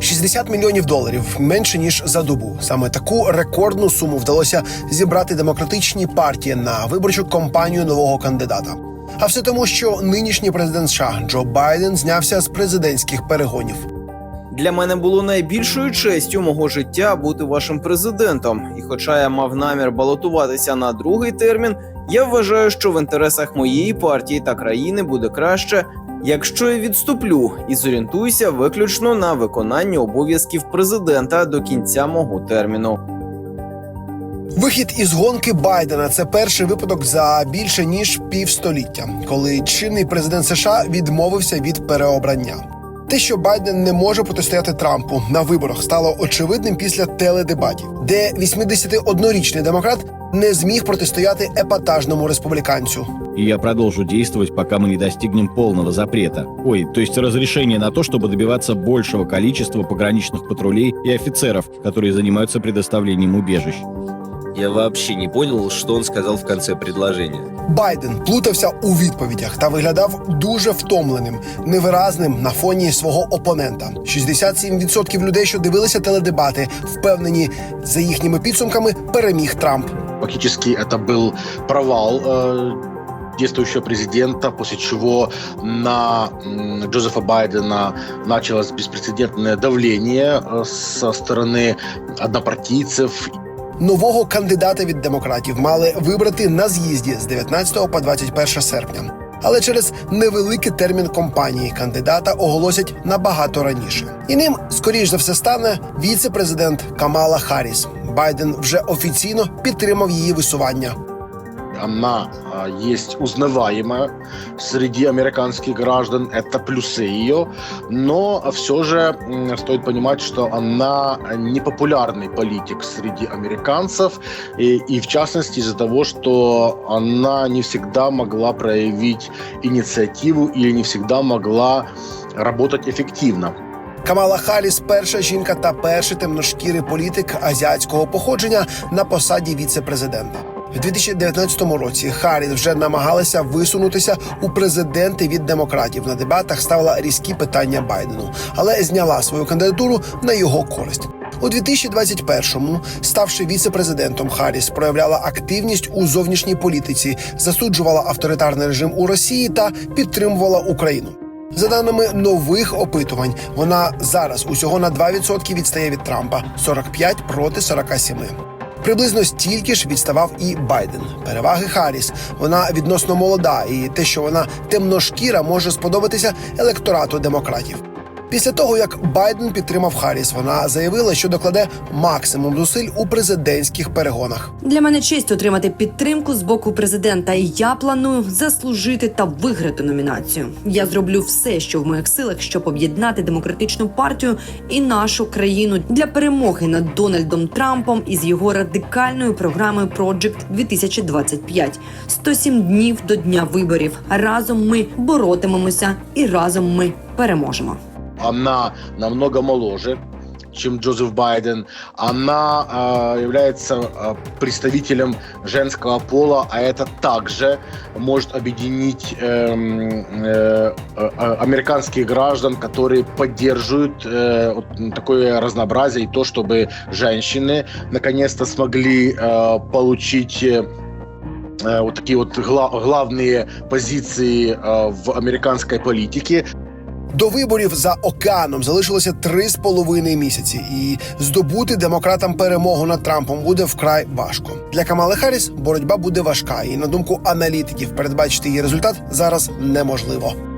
60 мільйонів доларів менше ніж за добу. Саме таку рекордну суму вдалося зібрати демократичні партії на виборчу кампанію нового кандидата. А все тому, що нинішній президент США Джо Байден знявся з президентських перегонів. Для мене було найбільшою честю мого життя бути вашим президентом. І хоча я мав намір балотуватися на другий термін, я вважаю, що в інтересах моєї партії та країни буде краще, якщо я відступлю і зорієнтуюся виключно на виконання обов'язків президента до кінця мого терміну. Вихід із гонки Байдена це перший випадок за більше ніж півстоліття, коли чинний президент США відмовився від переобрання. Те, що Байден не може протистояти Трампу на виборах, стало очевидним після теледебатів, де 81-річний демократ не зміг протистояти епатажному республіканцю. И я продолжу действовать, пока мы не достигнем полного запрета. Ой, то есть разрешения на то, чтобы добиваться большего количества пограничных патрулей и офицеров, которые занимаются предоставлением убежищ. Я вообще не понял, что он сказал в конце предложения. Байден плутався у відповідях та виглядав дуже втомленим, невиразним на фоні свого опонента. 67% людей, що дивилися теледебати, впевнені за їхніми підсумками переміг Трамп. Фактически это был провал э, действующего президента, после чего на м, Джозефа Байдена началось беспрецедентное давление э, со стороны однопартийцев Нового кандидата від демократів мали вибрати на з'їзді з 19 по 21 серпня. Але через невеликий термін компанії кандидата оголосять набагато раніше. І ним, скоріш за все, стане віце-президент Камала Харріс. Байден вже офіційно підтримав її висування Она а, есть узнаваемая среди американских граждан, это плюсы ее, но все же м, стоит понимать, что она непопулярный политик среди американцев, и, и в частности из-за того, что она не всегда могла проявить инициативу или не всегда могла работать эффективно. Камала Харріс – перша жінка та перший темношкірий політик азіатського походження на посаді віце-президента. В 2019 році Харріс вже намагалася висунутися у президенти від демократів. На дебатах ставила різкі питання Байдену, але зняла свою кандидатуру на його користь. У 2021-му, ставши віце-президентом, Харріс проявляла активність у зовнішній політиці, засуджувала авторитарний режим у Росії та підтримувала Україну. За даними нових опитувань, вона зараз усього на 2% відстає від Трампа 45 проти 47. Приблизно стільки ж відставав і Байден. Переваги Харріс. Вона відносно молода, і те, що вона темношкіра, може сподобатися електорату демократів. Після того, як Байден підтримав Харріс, вона заявила, що докладе максимум зусиль у президентських перегонах. Для мене честь отримати підтримку з боку президента, і я планую заслужити та виграти номінацію. Я зроблю все, що в моїх силах, щоб об'єднати демократичну партію і нашу країну для перемоги над Дональдом Трампом із його радикальною програмою Project 2025. 107 днів до дня виборів. Разом ми боротимемося і разом ми переможемо. Она намного моложе, чем Джозеф Байден. Она э, является э, представителем женского пола, а это также может объединить эм, э, э, американских граждан, которые поддерживают э, вот такое разнообразие и то, чтобы женщины наконец-то смогли э, получить э, э, вот такие вот гла- главные позиции э, в американской политике. До виборів за океаном залишилося три з половиною місяці, і здобути демократам перемогу над Трампом буде вкрай важко. Для Камали Харріс боротьба буде важка, і на думку аналітиків, передбачити її результат зараз неможливо.